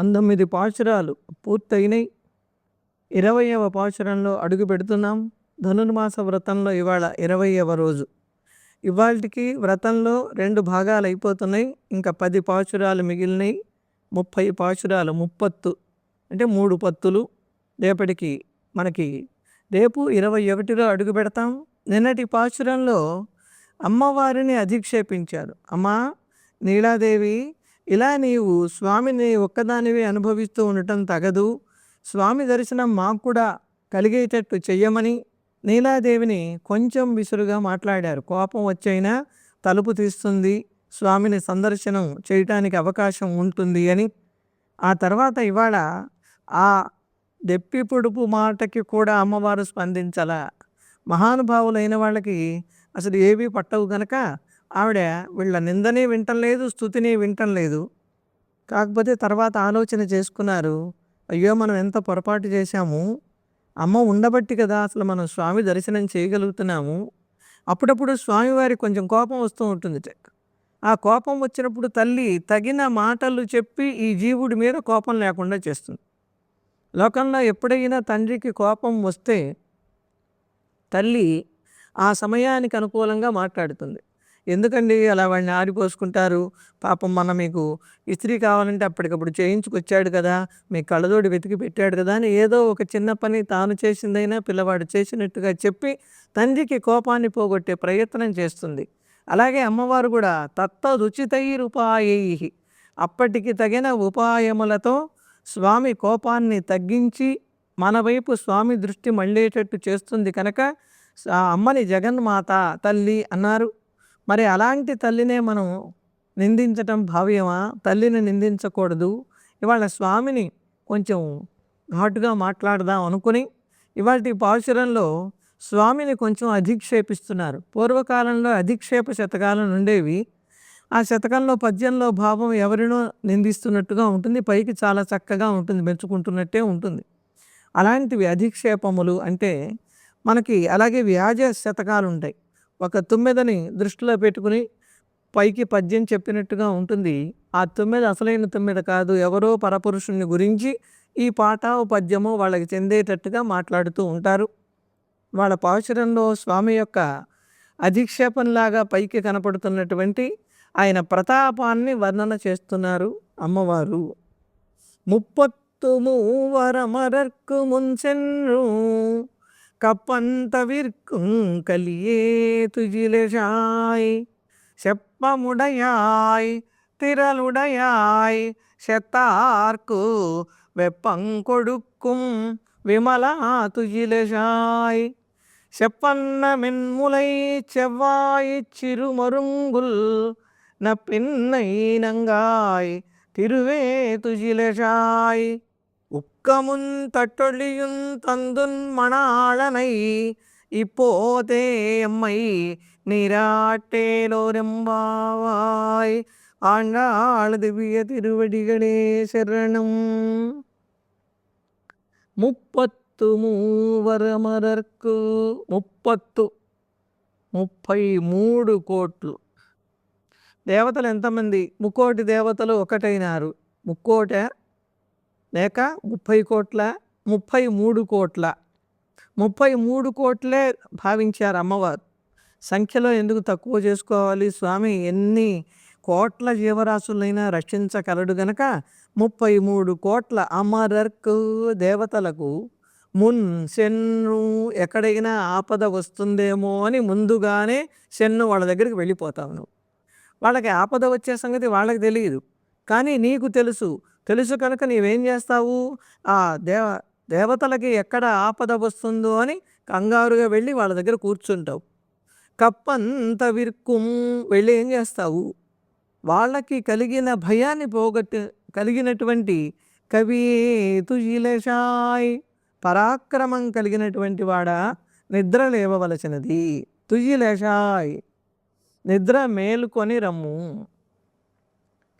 పంతొమ్మిది పాశురాలు పూర్తయినాయి ఇరవయవ పాశురంలో అడుగు పెడుతున్నాం. ధనుర్మాస వ్రతంలో ఇవాళ ఇరవయవ రోజు. ఇవాళకి వ్రతంలో రెండు భాగాలు అయిపోతున్నాయి. ఇంకా పది పాశురాలు మిగిలినాయి ముప్పై పాశురాలు ముప్పత్తు అంటే మూడు పత్తులు. రేపటికి మనకి రేపు ఇరవై ఒకటిలో అడుగు పెడతాం. నిన్నటి పాశురంలో అమ్మవారిని అధిక్షేపించారు. అమ్మా నీలాదేవి ఇలా నీవు స్వామిని ఒక్కదానివే అనుభవిస్తూ ఉండటం తగదు. స్వామి దర్శనం మాకు కూడా కలిగేటట్టు చెయ్యమని నీలాదేవిని కొంచెం విసురుగా మాట్లాడారు. కోపం వచ్చైనా తలుపు తీస్తుంది. స్వామిని సందర్శనం చేయటానికి అవకాశం ఉంటుంది అని. ఆ తర్వాత ఇవాళ ఆ దెప్పి పొడుపు మాటకి కూడా అమ్మవారు స్పందించాల. మహానుభావులైన వాళ్ళకి అసలు ఏవి పట్టవు గనక ఆవిడ వీళ్ళ నిందని వింటం లేదు స్థుతిని వింటం లేదు. కాకపోతే తర్వాత ఆలోచన చేసుకున్నారు అయ్యో మనం ఎంత పొరపాటు చేశాము అమ్మ ఉండబట్టి కదా అసలు మనం స్వామి దర్శనం చేయగలుగుతున్నాము. అప్పుడప్పుడు స్వామివారి కొంచెం కోపం వస్తూ ఉంటుంది. ఆ కోపం వచ్చినప్పుడు తల్లి తగిన మాటలు చెప్పి ఈ జీవుడి మీద కోపం లేకుండా చేస్తుంది. లోకంలో ఎప్పుడైనా తండ్రికి కోపం వస్తే తల్లి ఆ సమయానికి అనుకూలంగా మాట్లాడుతుంది. ఎందుకండి అలా వాడిని ఆరిపోసుకుంటారు పాపం మన మీకు ఇస్త్రీ కావాలంటే అప్పటికప్పుడు చేయించుకొచ్చాడు కదా మీ కళ్ళదోడి వెతికి పెట్టాడు కదా అని ఏదో ఒక చిన్న పని తాను చేసిందైనా పిల్లవాడు చేసినట్టుగా చెప్పి తండ్రికి కోపాన్ని పోగొట్టే ప్రయత్నం చేస్తుంది. అలాగే అమ్మవారు కూడా తత్త రుచితైరుపాయై అప్పటికి తగిన ఉపాయములతో స్వామి కోపాన్ని తగ్గించి మన వైపు స్వామి దృష్టి మళ్ళేటట్టు చేస్తుంది కనుక అమ్మని జగన్మాత తల్లి అన్నారు. మరి అలాంటి తల్లినే మనం నిందించటం భావ్యమా? తల్లిని నిందించకూడదు. ఇవాళ స్వామిని కొంచెం ఘాటుగా మాట్లాడదాం అనుకుని ఇవాళ పాశురంలో స్వామిని కొంచెం అధిక్షేపిస్తున్నారు. పూర్వకాలంలో అధిక్షేప శతకాలను ఉండేవి ఆ శతకంలో పద్యంలో భావం ఎవరినో నిందిస్తున్నట్టుగా ఉంటుంది. పైకి చాలా చక్కగా ఉంటుంది. మెచ్చుకుంటున్నట్టే ఉంటుంది. అలాంటివి అధిక్షేపములు అంటే మనకి అలాగే వ్యాజ శతకాలు ఉంటాయి ఒక తుమ్మెదని దృష్టిలో పెట్టుకుని పైకి పద్యం చెప్పినట్టుగా ఉంటుంది. ఆ తుమ్మెద అసలైన తుమ్మెద కాదు. ఎవరో పరపురుషుని గురించి ఈ పాట పద్యము వాళ్ళకి చెందేటట్టుగా మాట్లాడుతూ ఉంటారు. వాళ్ళ పాశురంలో స్వామి యొక్క అధిక్షేపంలాగా పైకి కనపడుతున్నటువంటి ఆయన ప్రతాపాన్ని వర్ణన చేస్తున్నారు అమ్మవారు. ముప్పత్తు మూవరమరర్కు ముంచెన్ను கப்பந்தவிர்க்கும் கலியே துஜிலஷாய் செப்பமுடையாய் திரளுடையாய் செத்தார்க்கு வெப்பங்கொடுக்கும் விமலா துயிலஷாய் செப்பன்ன மென்முலை செவ்வாய் சிறுமருங்குல் நப்பின்னை நங்காய் திருவே துஜிலஷாய் உக்கமுன் தட்டொழியுன் தந்துன் மணாளனை இப்போதே எம்மை நீராட்டேலோரெம்பாவாய் ஆண்டாள் திவ்ய திருவடிகளே శరణం ముప్పత్తు మూవరమరర్కు ముప్పత్తు ముప్పై మూడు కోట్లు దేవతలు ఎంతమంది ముక్కోటి దేవతలు ఒకటైనారు ముక్కోట లేక ముప్పై కోట్ల ముప్పై మూడు కోట్ల. ముప్పై మూడు కోట్లే భావించారు అమ్మవారు. సంఖ్యలో ఎందుకు తక్కువ చేసుకోవాలి? స్వామి ఎన్ని కోట్ల జీవరాశులైనా రక్షించగలడు గనక ముప్పై మూడు కోట్ల అమరర్కు దేవతలకు మున్ సెన్ను ఎక్కడైనా ఆపద వస్తుందేమో అని ముందుగానే సెన్ను వాళ్ళ దగ్గరికి వెళ్ళిపోతావు నువ్వు. వాళ్ళకి ఆపద వచ్చే సంగతి వాళ్ళకి తెలియదు. కానీ నీకు తెలుసు తెలుసు కనుక నీవేం చేస్తావు? ఆ దేవ దేవతలకి ఎక్కడ ఆపద వస్తుందో అని కంగారుగా వెళ్ళి వాళ్ళ దగ్గర కూర్చుంటావు. కప్పంత విరుక్కుం వెళ్ళి ఏం చేస్తావు? వాళ్ళకి కలిగిన భయాన్ని పోగొట్టి కలిగినటువంటి కవి తుజిలేషాయ్ పరాక్రమం కలిగినటువంటి వాడ నిద్ర లేవవలసినది. తుజిలేషాయ్ నిద్ర మేలుకొని రమ్ము.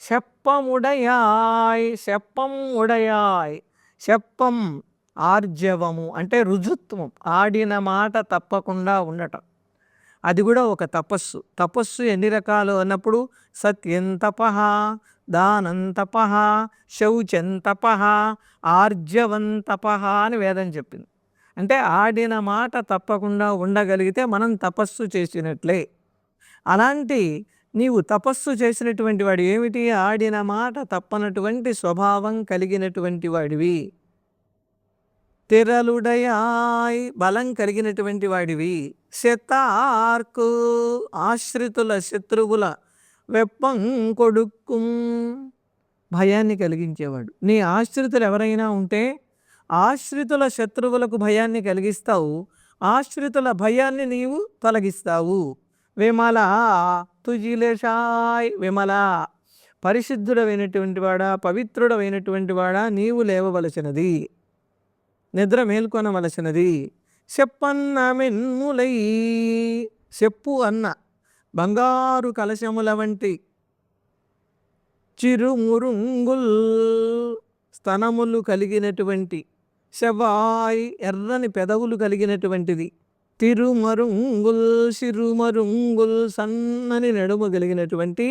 శప్పముడయాయ్ శప్పం ఉడయాయ్ శప్పం ఆర్జవము అంటే రుజుత్వం ఆడిన మాట తప్పకుండా ఉండటం. అది కూడా ఒక తపస్సు. తపస్సు ఎన్ని రకాలు అన్నప్పుడు సత్యంతపహ దానంతపహ శౌచంతపహ ఆర్జవంతపహ అని వేదం చెప్పింది. అంటే ఆడిన మాట తప్పకుండా ఉండగలిగితే మనం తపస్సు చేసినట్లే. అలాంటి నీవు తపస్సు చేసినటువంటి వాడు ఏమిటి? ఆడిన మాట తప్పనటువంటి స్వభావం కలిగినటువంటి వాడివి. తిరలుడయాయ్ బలం కలిగినటువంటి వాడివి. శతార్కు ఆశ్రితుల శత్రువుల వెప్పం కొడుక్కుం భయాన్ని కలిగించేవాడు. నీ ఆశ్రితులు ఎవరైనా ఉంటే ఆశ్రితుల శత్రువులకు భయాన్ని కలిగిస్తావు. ఆశ్రితుల భయాన్ని నీవు తొలగిస్తావు. విమల తుజిలేషాయ్ విమల పరిశుద్ధుడమైనటువంటి వాడా పవిత్రుడమైనటువంటి వాడా నీవు లేవవలసినది. నిద్ర మేల్కొనవలసినది. చెప్పన్న మెన్నులై చెప్పు అన్న బంగారు కలశముల వంటి చిరుమురుంగుల్ స్తనములు కలిగినటువంటి శవాయ్ ఎర్రని పెదవులు కలిగినటువంటిది. తిరుమరుంగుల్ సిరుమరుంగుల్ సన్నని నడుము కలిగినటువంటి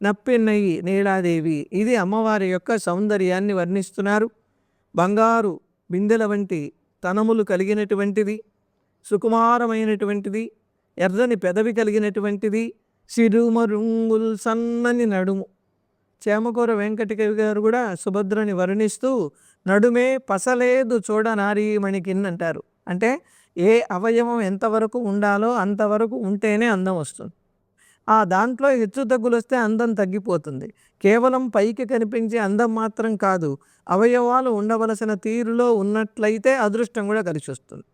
నప్పెన్నయ్యి నీలాదేవి. ఇది అమ్మవారి యొక్క సౌందర్యాన్ని వర్ణిస్తున్నారు. బంగారు బిందెల వంటి తనములు కలిగినటువంటిది సుకుమారమైనటువంటిది ఎర్రని పెదవి కలిగినటువంటిది సిరుమరుంగుల్ సన్నని నడుము. చేమకూర వెంకటకవి గారు కూడా సుభద్రని వర్ణిస్తూ నడుమే పసలేదు చూడనారీమణికిన్ అంటారు అంటే ఏ అవయవం ఎంతవరకు ఉండాలో అంతవరకు ఉంటేనే అందం వస్తుంది. ఆ దాంట్లో హెచ్చు తగ్గులు వస్తే అందం తగ్గిపోతుంది. కేవలం పైకి కనిపించే అందం మాత్రం కాదు అవయవాలు ఉండవలసిన తీరులో ఉన్నట్లయితే అదృష్టం కూడా కలిసి వస్తుంది.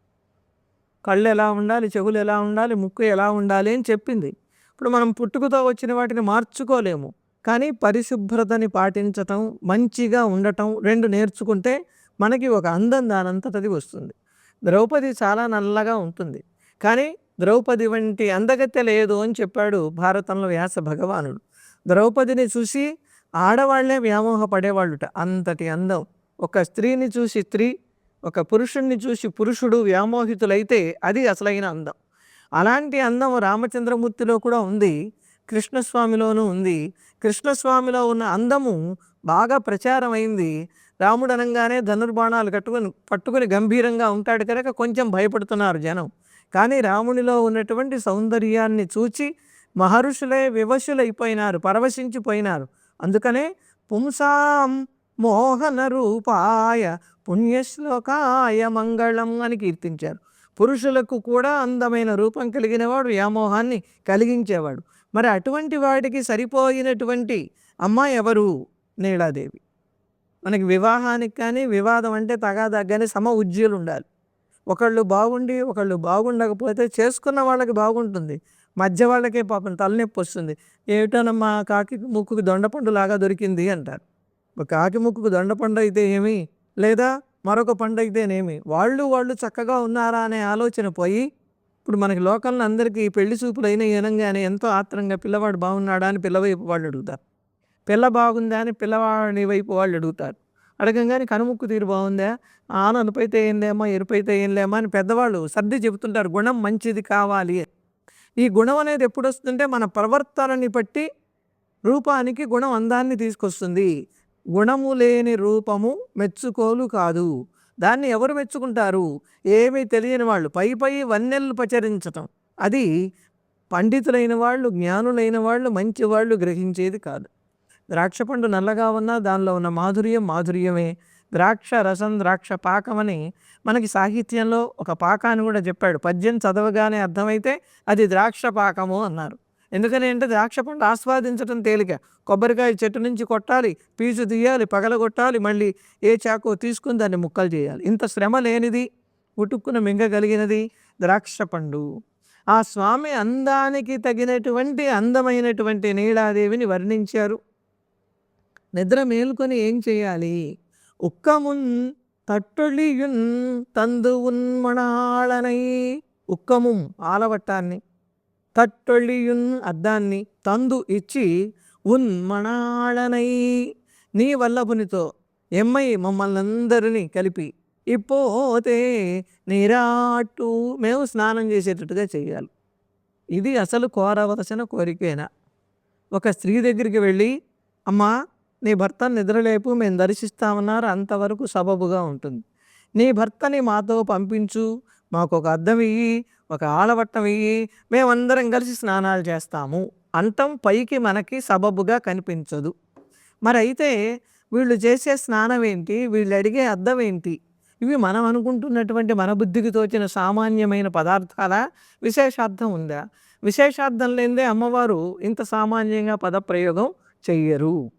కళ్ళు ఎలా ఉండాలి చెవులు ఎలా ఉండాలి ముక్కు ఎలా ఉండాలి అని చెప్పింది. ఇప్పుడు మనం పుట్టుకతో వచ్చిన వాటిని మార్చుకోలేము. కానీ పరిశుభ్రతని పాటించటం మంచిగా ఉండటం రెండు నేర్చుకుంటే మనకి ఒక అందం దానంతటది వస్తుంది. ద్రౌపది చాలా నల్లగా ఉంటుంది. కానీ ద్రౌపది వంటి అందగత్తె లేదు అని చెప్పాడు భారతంలో వ్యాస భగవానుడు. ద్రౌపదిని చూసి ఆడవాళ్ళే వ్యామోహపడేవాళ్ళుట. అంతటి అందం. ఒక స్త్రీని చూసి స్త్రీ ఒక పురుషుణ్ణి చూసి పురుషుడు వ్యామోహితులైతే అది అసలైన అందం. అలాంటి అందం రామచంద్రమూర్తిలో కూడా ఉంది. కృష్ణస్వామిలోనూ ఉంది. కృష్ణస్వామిలో ఉన్న అందము బాగా ప్రచారమైంది. రాముడు అనగానే ధనుర్బాణాలు కట్టుకొని పట్టుకొని గంభీరంగా ఉంటాడు కనుక కొంచెం భయపడుతున్నారు జనం. కానీ రామునిలో ఉన్నటువంటి సౌందర్యాన్ని చూచి మహర్షులే వివశులైపోయినారు పరవశించిపోయినారు. అందుకనే పుంసాం మోహన రూపాయ పుణ్యశ్లోకాయ మంగళం అని కీర్తించారు. పురుషులకు కూడా అందమైన రూపం కలిగినవాడు వ్యామోహాన్ని కలిగించేవాడు. మరి అటువంటి వాడికి సరిపోయినటువంటి అమ్మాయి ఎవరు? నీళాదేవి మనకి వివాహానికి కానీ వివాదం అంటే తగాదగ్గని సమ ఉజ్జీలు ఉండాలి ఒకళ్ళు బాగుండి ఒకళ్ళు బాగుండకపోతే చేసుకున్న వాళ్ళకి బాగుంటుంది. మధ్య వాళ్ళకే పాపం తలనొప్పి వస్తుంది. ఏమిటనమ్మా కాకి ముక్కుకు దొండపండు లాగా దొరికింది అంటారు. కాకి ముక్కుకు దొండపండు అయితే ఏమి? లేదా మరొక పండు అయితేనేమి? వాళ్ళు వాళ్ళు చక్కగా ఉన్నారా అనే ఆలోచన పోయి ఇప్పుడు మనకి లోకల్లో అందరికీ పెళ్ళి చూపులు అయిన ఏనంగానే ఎంతో ఆత్రంగా పిల్లవాడు బాగున్నాడా అని పిల్లవైపు వాళ్ళు అడుగుతారు. పిల్ల బాగుందా అని పిల్లవాడి వైపు వాళ్ళు అడుగుతారు. అడగంగానే కనుముక్కు తీరు బాగుందా? ఆన అనుపైతే ఏం లేమా? ఎరుపైతే ఏం లేమా? అని పెద్దవాళ్ళు సర్ది చెబుతుంటారు. గుణం మంచిది కావాలి అని. ఈ గుణం అనేది ఎప్పుడు వస్తుంటే మన ప్రవర్తనని బట్టి రూపానికి గుణం అందాన్ని తీసుకొస్తుంది. గుణము లేని రూపము మెచ్చుకోలు కాదు. దాన్ని ఎవరు మెచ్చుకుంటారు? ఏమీ తెలియని వాళ్ళు. పై పై వన్నెలు పచరించటం. అది పండితులైన వాళ్ళు జ్ఞానులైన వాళ్ళు మంచి వాళ్ళు గ్రహించేది కాదు. ద్రాక్ష పండు నల్లగా ఉన్నా దానిలో ఉన్న మాధుర్యం మాధుర్యమే. ద్రాక్ష రసం ద్రాక్ష పాకం అని మనకి సాహిత్యంలో ఒక పాకాన్ని కూడా చెప్పాడు. పద్యం చదవగానే అర్థమైతే అది ద్రాక్ష పాకము అన్నారు. ఎందుకని అంటే ద్రాక్ష పండు ఆస్వాదించడం తేలిక. కొబ్బరికాయ చెట్టు నుంచి కొట్టాలి పీచు తీయాలి పగలగొట్టాలి మళ్ళీ ఏ చాకో తీసుకుని దాన్ని ముక్కలు చేయాలి. ఇంత శ్రమ లేనిది ఉటుక్కున మింగగలిగినది ద్రాక్ష పండు. ఆ స్వామి అందానికి తగినటువంటి అందమైనటువంటి నీలాదేవిని వర్ణించారు. నిద్ర మేలుకొని ఏం చేయాలి? ఉక్కమున్ తట్టొళియున్ తందు ఉన్మణాళనై ఉక్కము ఆలవట్టాన్ని. తట్టొళియున్ అద్దాన్ని తందు ఇచ్చి ఉన్మణాళనై నీ వల్లభునితో ఎమ్మై మమ్మల్ని అందరినీ కలిపి ఇప్పోతే నీరాటు మేము స్నానం చేసేటట్టుగా చేయాలి. ఇది అసలు కోరవలసిన కోరికేనా? ఒక స్త్రీ దగ్గరికి వెళ్ళి అమ్మా నీ భర్త నిద్రలేపు మేము దర్శిస్తామన్నారు. అంతవరకు సబబుగా ఉంటుంది. నీ భర్తని మాతో పంపించు. మాకు ఒక అద్దం ఇయ్యి ఒక ఆలవట్టం ఇయ్యి మేమందరం కలిసి స్నానాలు చేస్తాము. అంతం పైకి మనకి సబబుగా కనిపించదు. మరి అయితే వీళ్ళు చేసే స్నానం ఏంటి? వీళ్ళు అడిగే అద్దం ఏంటి? ఇవి మనం అనుకుంటున్నటువంటి మన బుద్ధికి తోచిన సామాన్యమైన పదార్థాల? విశేషార్థం ఉందా? విశేషార్థం లేదే అమ్మవారు ఇంత సామాన్యంగా పదప్రయోగం చెయ్యరు.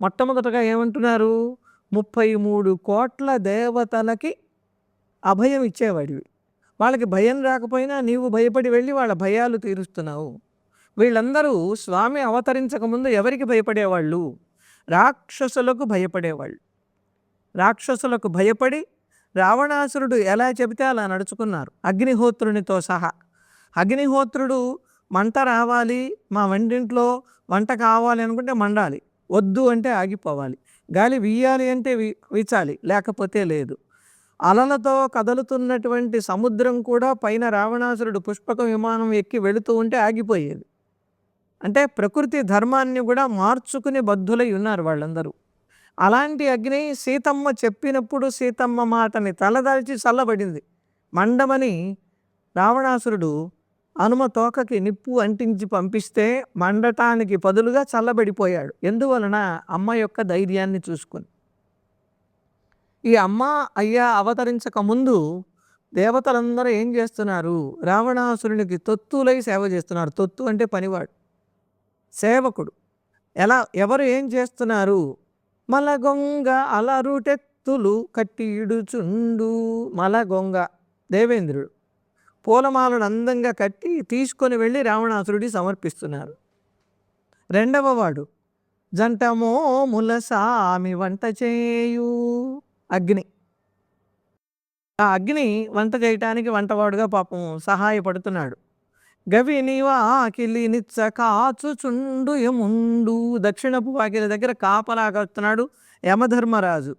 మొట్టమొదటగా ఏమంటున్నారు? ముప్పై మూడు కోట్ల దేవతలకి అభయం ఇచ్చేవాడివి. వాళ్ళకి భయం రాకపోయినా నీవు భయపడి వెళ్ళి వాళ్ళ భయాలు తీరుస్తున్నావు. వీళ్ళందరూ స్వామి అవతరించకముందు ఎవరికి భయపడేవాళ్ళు? రాక్షసులకు భయపడేవాళ్ళు. రాక్షసులకు భయపడి రావణాసురుడు ఎలా చెబితే అలా నడుచుకున్నారు. అగ్నిహోత్రునితో సహా. అగ్నిహోత్రుడు మంట రావాలి మా వంటింట్లో వంట కావాలి అనుకుంటే మండాలి. వద్దు అంటే ఆగిపోవాలి. గాలి వీయాలి అంటే వీ వీచాలి లేకపోతే లేదు. అలలతో కదులుతున్నటువంటి సముద్రం కూడా పైన రావణాసురుడు పుష్పక విమానం ఎక్కి వెళుతూ ఉంటే ఆగిపోయేది. అంటే ప్రకృతి ధర్మాన్ని కూడా మార్చుకుని బద్ధులై ఉన్నారు వాళ్ళందరూ. అలాంటి అగ్ని సీతమ్మ చెప్పినప్పుడు సీతమ్మ మాటని తలదాల్చి చల్లబడింది. మండమని రావణాసురుడు హనుమ తోకకి నిప్పు అంటించి పంపిస్తే మండటానికి పదులుగా చల్లబడిపోయాడు. ఎందువలన? అమ్మ యొక్క ధైర్యాన్ని చూసుకొని. ఈ అమ్మ అయ్యా అవతరించక ముందు దేవతలందరూ ఏం చేస్తున్నారు? రావణాసురునికి తొత్తులై సేవ చేస్తున్నారు. తొత్తు అంటే పనివాడు సేవకుడు. ఎలా? ఎవరు ఏం చేస్తున్నారు? మలగొంగ అలరుటెత్తులు కట్టిడుచుండు మలగొంగ దేవేంద్రుడు. పూలమాలను అందంగా కట్టి తీసుకొని వెళ్ళి రావణాసురుడి సమర్పిస్తున్నారు. రెండవ వాడు జంటమో ములసామి వంట చేయు. అగ్ని. ఆ అగ్ని వంట చేయటానికి వంటవాడుగా పాపం సహాయపడుతున్నాడు. గవి నీవా ఆకిలి నిచ్చ కాచుచుండు యముండు. దక్షిణపు వాకిలి దగ్గర కాపలాకొస్తున్నాడు యమధర్మరాజు.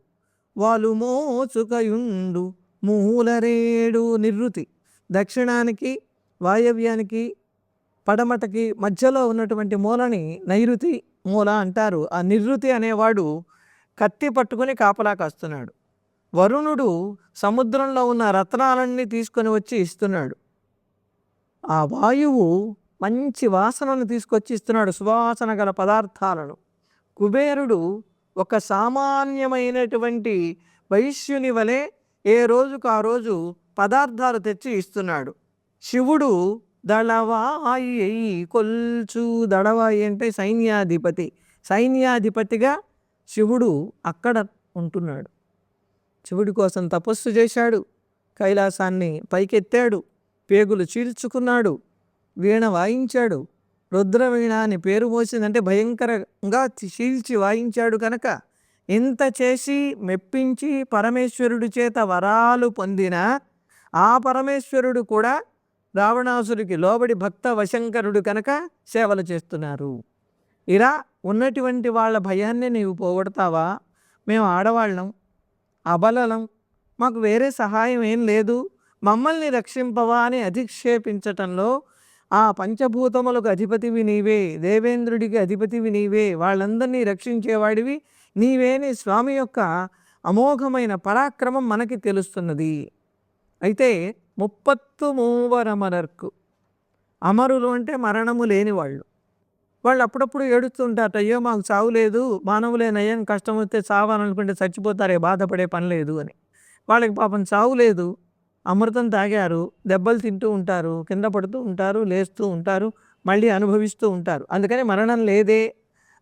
వాళ్ళు మోచుకయుండు. మూలరేడు నిర్వృతి దక్షిణానికి వాయవ్యానికి పడమటకి మధ్యలో ఉన్నటువంటి మూలని నైరుతి మూల అంటారు. ఆ నిర్వృతి అనేవాడు కత్తి పట్టుకుని కాపలా కాస్తున్నాడు. వరుణుడు సముద్రంలో ఉన్న రత్నాలన్నీ తీసుకొని వచ్చి ఇస్తున్నాడు. ఆ వాయువు మంచి వాసనను తీసుకొచ్చి ఇస్తున్నాడు. సువాసన గల పదార్థాలను. కుబేరుడు ఒక సామాన్యమైనటువంటి వైశ్యుని వలె ఏ రోజుకు ఆ రోజు పదార్థాలు తెచ్చి ఇస్తున్నాడు. శివుడు దళవాయి కొల్చు దళవాయి అంటే సైన్యాధిపతి. సైన్యాధిపతిగా శివుడు అక్కడ ఉంటున్నాడు. శివుడి కోసం తపస్సు చేశాడు. కైలాసాన్ని పైకెత్తాడు. పేగులు చీల్చుకున్నాడు. వీణ వాయించాడు. రుద్రవీణ అని పేరు పోసిందంటే భయంకరంగా చీల్చి వాయించాడు కనుక ఇంత చేసి మెప్పించి పరమేశ్వరుడి చేత వరాలు పొందిన ఆ పరమేశ్వరుడు కూడా రావణాసురికి లోబడి భక్త వశంకరుడు కనుక సేవలు చేస్తున్నారు. ఇలా ఉన్నటువంటి వాళ్ళ భయాన్ని నీవు పోగొడతావా? మేము ఆడవాళ్ళం అబలలం మాకు వేరే సహాయం ఏం లేదు మమ్మల్ని రక్షింపవా అని అధిక్షేపించటంలో ఆ పంచభూతములకు అధిపతివి నీవే దేవేంద్రుడికి అధిపతివి నీవే వాళ్ళందరినీ రక్షించేవాడివి నీవేని స్వామి యొక్క అమోఘమైన పరాక్రమం మనకి తెలుస్తున్నది. అయితే ముప్పత్తు మూవరమరర్కు అమరులు అంటే మరణము లేని వాళ్ళు. వాళ్ళు అప్పుడప్పుడు ఏడుస్తుంటారట అయ్యో మాకు చావు లేదు మానవులే కష్టం వస్తే చావాలనుకుంటే చచ్చిపోతారే బాధపడే పని లేదు అని. వాళ్ళకి పాపం చావు లేదు అమృతం తాగారు దెబ్బలు తింటూ ఉంటారు కింద పడుతూ ఉంటారు లేస్తూ ఉంటారు మళ్ళీ అనుభవిస్తూ ఉంటారు. అందుకని మరణం లేదే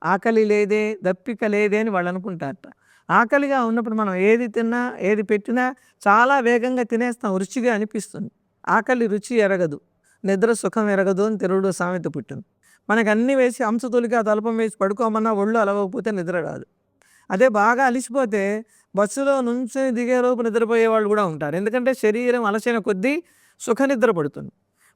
ఆకలి లేదే దప్పిక లేదే అని వాళ్ళు అనుకుంటారట. ఆకలిగా ఉన్నప్పుడు మనం ఏది తిన్నా ఏది పెట్టినా చాలా వేగంగా తినేస్తాం. రుచిగా అనిపిస్తుంది. ఆకలి రుచి ఎరగదు. నిద్ర సుఖం ఎరగదు అని తెలుగులో సామెత పుట్టింది. మనకు అన్నీ వేసి అంశతొలిగా తలపం వేసి పడుకోమన్నా ఒళ్ళు అలవకపోతే నిద్ర రాదు. అదే బాగా అలిసిపోతే బస్సులో నుంచి దిగేలోపు నిద్రపోయే వాళ్ళు కూడా ఉంటారు. ఎందుకంటే శరీరం అలసిన కొద్దీ సుఖ నిద్ర పడుతుంది.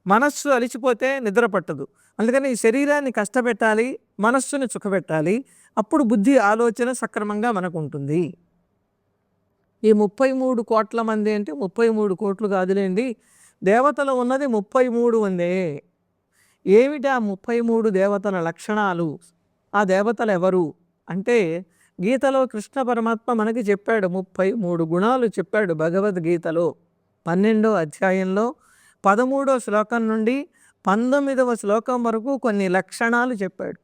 మనస్సు అలిసిపోతే నిద్ర పట్టదు. అందుకని ఈ శరీరాన్ని కష్టపెట్టాలి మనస్సుని సుఖపెట్టాలి అప్పుడు బుద్ధి ఆలోచన సక్రమంగా మనకు ఉంటుంది ఈ ముప్పై మూడు కోట్ల మంది అంటే ముప్పై మూడు కోట్లు కాదులేండి. దేవతలు ఉన్నది ముప్పై మూడు మందే. ఏమిటి ఆ ముప్పై మూడు దేవతల లక్షణాలు? ఆ దేవతలు ఎవరు? అంటే గీతలో కృష్ణ పరమాత్మ మనకి చెప్పాడు ముప్పై మూడు గుణాలు చెప్పాడు భగవద్గీతలో. పన్నెండో అధ్యాయంలో పదమూడో శ్లోకం నుండి పంతొమ్మిదవ శ్లోకం వరకు కొన్ని లక్షణాలు చెప్పాడు.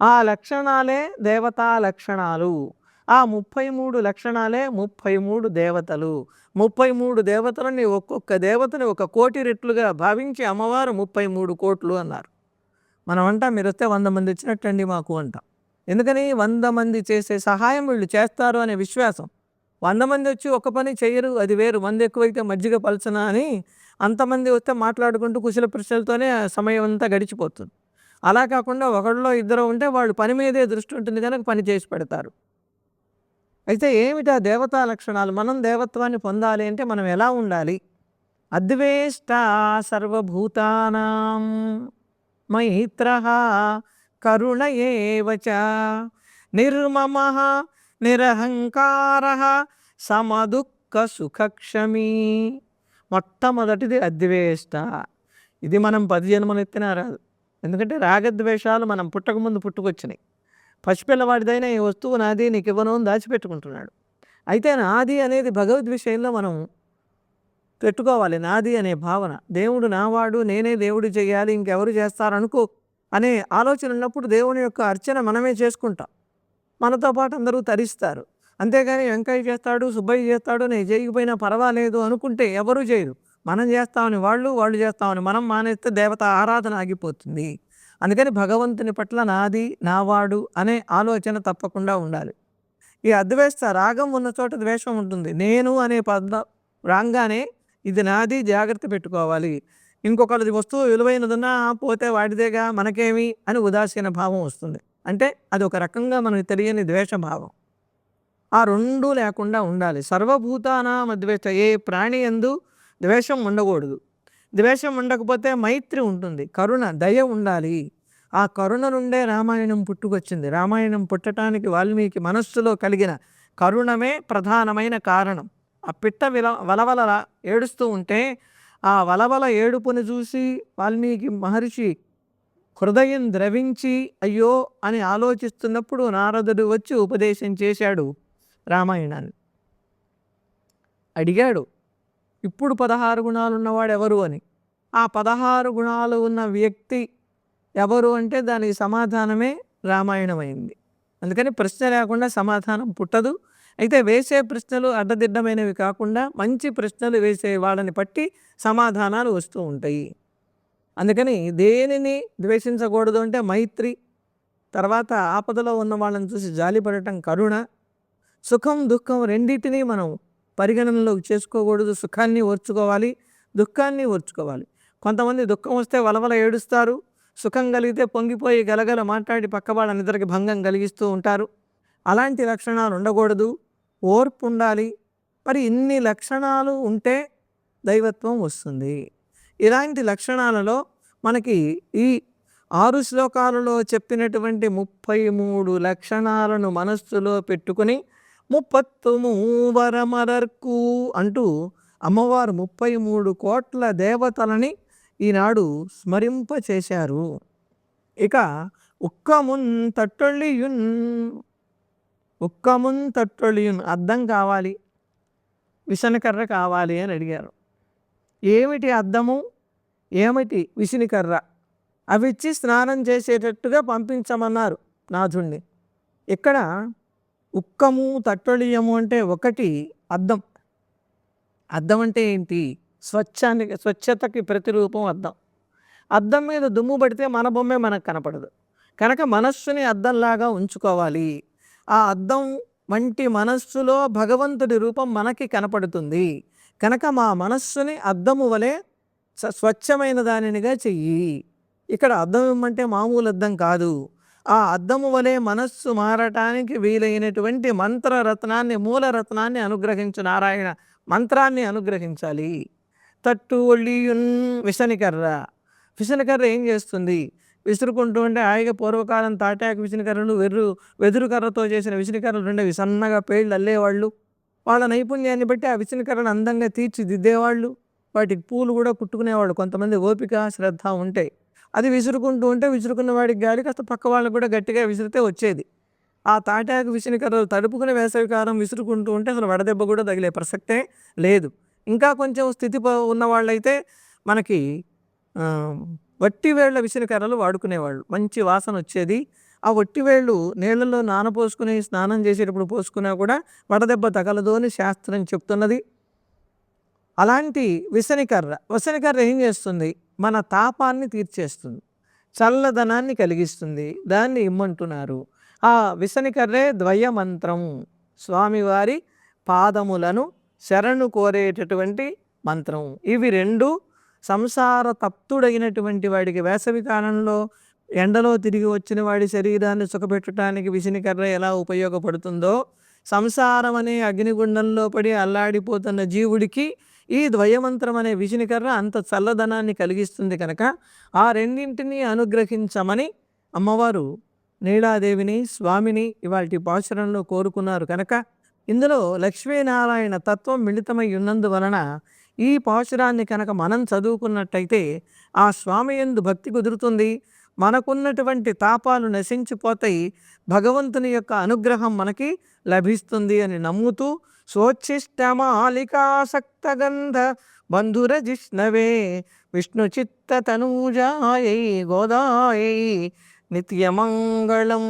ఆ లక్షణాలే దేవతా లక్షణాలు. ఆ ముప్పై మూడు లక్షణాలే ముప్పై మూడు దేవతలు. ముప్పై మూడు దేవతలని ఒక్కొక్క దేవతని ఒక కోటి రెట్లుగా భావించి అమ్మవారు ముప్పై మూడు కోట్లు అన్నారు. మనం అంటాం మీరు వస్తే వంద మంది వచ్చినట్టండి మాకు అంటాం. ఎందుకని? వంద మంది చేసే సహాయం వీళ్ళు చేస్తారు అనే విశ్వాసం. వంద మంది వచ్చి ఒక పని చేయరు అది వేరు. మంది ఎక్కువైతే మజ్జిగ పలచన అని అంతమంది వస్తే మాట్లాడుకుంటూ కుశల ప్రశ్నలతోనే సమయం అంతా గడిచిపోతుంది. అలా కాకుండా ఒకళ్ళలో ఇద్దరు ఉంటే వాళ్ళు పని మీదే దృష్టి ఉంటుంది కనుక పని చేసి పెడతారు. అయితే ఏమిటా దేవతా లక్షణాలు? మనం దేవత్వాన్ని పొందాలి అంటే మనం ఎలా ఉండాలి? అద్వేష్ట సర్వభూతానాం మైత్ర కరుణ ఏవచ నిర్మమ నిరహంకార సమదుఃఖ సుఖక్షమీ. మొట్టమొదటిది అద్వేష్ట. ఇది మనం పది జన్మలు ఎత్తినా రాదు. ఎందుకంటే రాగద్వేషాలు మనం పుట్టకముందు పుట్టుకొచ్చినాయి. పసిపిల్లవాడిదైనా ఈ వస్తువు నాది నీకు ఇవ్వను అని దాచిపెట్టుకుంటున్నాడు. అయితే నాది అనేది భగవద్ విషయంలో మనం పెట్టుకోవాలి. నాది అనే భావన. దేవుడు నావాడు నేనే దేవుడు చేయాలి ఇంకెవరు చేస్తారనుకో అనే ఆలోచన ఉన్నప్పుడు దేవుని యొక్క అర్చన మనమే చేసుకుంటాం. మనతో పాటు అందరూ తరిస్తారు. అంతేగాని వెంకయ్య చేస్తాడు సుబ్బయ్య చేస్తాడు నేను చేయకపోయినా పర్వాలేదు అనుకుంటే ఎవరు చేయరు. మనం చేస్తామని వాళ్ళు వాళ్ళు చేస్తామని మనం మానేస్తే దేవత ఆరాధన ఆగిపోతుంది. అందుకని భగవంతుని పట్ల నాది నావాడు అనే ఆలోచన తప్పకుండా ఉండాలి. ఈ అద్వేష రాగం ఉన్న చోట ద్వేషం ఉంటుంది. నేను అనే పద రాగానే ఇది నాది జాగ్రత్త పెట్టుకోవాలి. ఇంకొకరిది వస్తువు విలువైనదన్నా పోతే వాడిదేగా మనకేమి అని ఉదాసీన భావం వస్తుంది. అంటే అది ఒక రకంగా మనకు తెలియని ద్వేషభావం ఆ రెండు లేకుండా ఉండాలి. సర్వభూతానాం అద్వేష ఏ ప్రాణి ఎందు ద్వేషం ఉండకూడదు. ద్వేషం ఉండకపోతే మైత్రి ఉంటుంది. కరుణ దయ ఉండాలి. ఆ కరుణ నుండే రామాయణం పుట్టుకొచ్చింది. రామాయణం పుట్టడానికి వాల్మీకి మనస్సులో కలిగిన కరుణమే ప్రధానమైన కారణం. ఆ పిట్ట విల వలవల ఏడుస్తూ ఉంటే ఆ వలవల ఏడుపుని చూసి వాల్మీకి మహర్షి హృదయం ద్రవించి అయ్యో అని ఆలోచిస్తున్నప్పుడు నారదుడు వచ్చి ఉపదేశం చేశాడు రామాయణాన్ని. అడిగాడు ఇప్పుడు పదహారు గుణాలు ఉన్నవాడు ఎవరు అని? ఆ పదహారు గుణాలు ఉన్న వ్యక్తి ఎవరు అంటే దానికి సమాధానమే రామాయణమైంది. అందుకని ప్రశ్న లేకుండా సమాధానం పుట్టదు. అయితే వేసే ప్రశ్నలు అడ్డదిడ్డమైనవి కాకుండా మంచి ప్రశ్నలు వేసే వాళ్ళని బట్టి సమాధానాలు వస్తూ ఉంటాయి. అందుకని దేనిని ద్వేషించకూడదు అంటే మైత్రి తర్వాత ఆపదలో ఉన్న వాళ్ళని చూసి జాలిపడటం కరుణ సుఖం దుఃఖం రెండింటినీ మనం పరిగణనలోకి చేసుకోకూడదు. సుఖాన్ని ఓర్చుకోవాలి. దుఃఖాన్ని ఓర్చుకోవాలి. కొంతమంది దుఃఖం వస్తే వలవల ఏడుస్తారు. సుఖం కలిగితే పొంగిపోయి గలగల మాట్లాడి పక్క నిద్రకి భంగం కలిగిస్తూ ఉంటారు. అలాంటి లక్షణాలు ఉండకూడదు. ఓర్పు ఉండాలి. మరి ఇన్ని లక్షణాలు ఉంటే దైవత్వం వస్తుంది. ఇలాంటి లక్షణాలలో మనకి ఈ ఆరు శ్లోకాలలో చెప్పినటువంటి ముప్పై మూడు లక్షణాలను మనస్సులో పెట్టుకుని ముప్పత్తు మూవరమరర్కు అంటూ అమ్మవారు ముప్పై మూడు కోట్ల దేవతలని ఈనాడు స్మరింప చేశారు ఇక ఉక్కమున్ తట్టొళ్ళియున్ ఉక్కమున్ తట్టొళ్ళియున్ అద్దం కావాలి విసనకర్ర కావాలి అని అడిగారు. ఏమిటి అద్దము? ఏమిటి విసినికర్ర? అవి ఇచ్చి స్నానం చేసేటట్టుగా పంపించమన్నారు నాథుణ్ణి. ఇక్కడ ఉక్కము తట్టొళియము అంటే ఒకటి అద్దం. అద్దం అంటే ఏంటి? స్వచ్ఛానికి స్వచ్ఛతకి ప్రతిరూపం అద్దం. అద్దం మీద దుమ్ము పడితే మన బొమ్మే మనకు కనపడదు. కనుక మనస్సుని అద్దంలాగా ఉంచుకోవాలి. ఆ అద్దం వంటి మనస్సులో భగవంతుడి రూపం మనకి కనపడుతుంది. కనుక మా మనస్సుని అద్దము వలె స్వచ్ఛమైన దానినిగా చెయ్యి. ఇక్కడ అద్దం ఇమ్మంటే మామూలు అద్దం కాదు. ఆ అద్దము వలె మనస్సు మారటానికి వీలైనటువంటి మంత్రరత్నాన్ని మూలరత్నాన్ని అనుగ్రహించు నారాయణ మంత్రాన్ని అనుగ్రహించాలి. తట్టు ఒళ్ళియున్ విసనికర్ర. విసనకర్ర ఏం చేస్తుంది? విసురుకుంటూ ఉంటే హాయిగా పూర్వకాలం తాటాకు విసనకర్రలు వెర్రు వెదురు కర్రతో చేసిన విసనకర్రలు ఉండేవి సన్నగా పేళ్ళు అల్లేవాళ్ళు. వాళ్ళ నైపుణ్యాన్ని బట్టి ఆ విసనకర్రను అందంగా తీర్చిదిద్దేవాళ్ళు. వాటికి పూలు కూడా కుట్టుకునేవాళ్ళు. కొంతమంది ఓపిక శ్రద్ధ ఉంటాయి అది విసురుకుంటూ ఉంటే విసురుకున్న వాడికి గాలి కాస్త పక్క వాళ్ళకు కూడా గట్టిగా విసిరితే వచ్చేది. ఆ తాటాకు విసనకర్రలు తడుపుకునే వేసవికాలం విసురుకుంటూ ఉంటే అసలు వడదెబ్బ కూడా తగిలే ప్రసక్తే లేదు. ఇంకా కొంచెం స్థితి ఉన్న వాళ్ళైతే మనకి వట్టి వేళ్ళ విసనకర్రలు వాడుకునేవాళ్ళు. మంచి వాసన వచ్చేది. ఆ వట్టి వేళ్ళు నీళ్ళల్లో నానపోసుకుని స్నానం చేసేటప్పుడు పోసుకున్నా కూడా వడదెబ్బ తగలదు అని శాస్త్రం చెప్తున్నది. అలాంటి విసనికర్ర విసనికర్ర ఏం చేస్తుంది? మన తాపాన్ని తీర్చేస్తుంది. చల్లదనాన్ని కలిగిస్తుంది. దాన్ని ఇమ్మంటున్నారు. ఆ విసనికర్రే ద్వయమంత్రం. స్వామివారి పాదములను శరణు కోరేటటువంటి మంత్రం. ఇవి రెండు సంసార తప్తుడైనటువంటి వాడికి వేసవి కాలంలో ఎండలో తిరిగి వచ్చిన వాడి శరీరాన్ని సుఖపెట్టడానికి విసినికర్ర ఎలా ఉపయోగపడుతుందో సంసారం అనే అగ్నిగుండంలో పడి అల్లాడిపోతున్న జీవుడికి ఈ ద్వయమంత్రం అనే విసినికర్ర అంత చల్లదనాన్ని కలిగిస్తుంది కనుక ఆ రెండింటినీ అనుగ్రహించమని అమ్మవారు నీలాదేవిని స్వామిని ఇవాటి పాశురంలో కోరుకున్నారు కనుక ఇందులో లక్ష్మీనారాయణ తత్వం మిళితమై ఉన్నందువలన ఈ పాశురాన్ని కనుక మనం చదువుకున్నట్టయితే ఆ స్వామి ఎందు భక్తి కుదురుతుంది. మనకున్నటువంటి తాపాలు నశించిపోతాయి. భగవంతుని యొక్క అనుగ్రహం మనకి లభిస్తుంది అని నమ్ముతూ స్వోచ్ఛిష్టమాలికాసక్తగంధ బంధుర జిష్ణవే విష్ణు చిత్త తనూజాయై గోదాయై నిత్యమంగళం.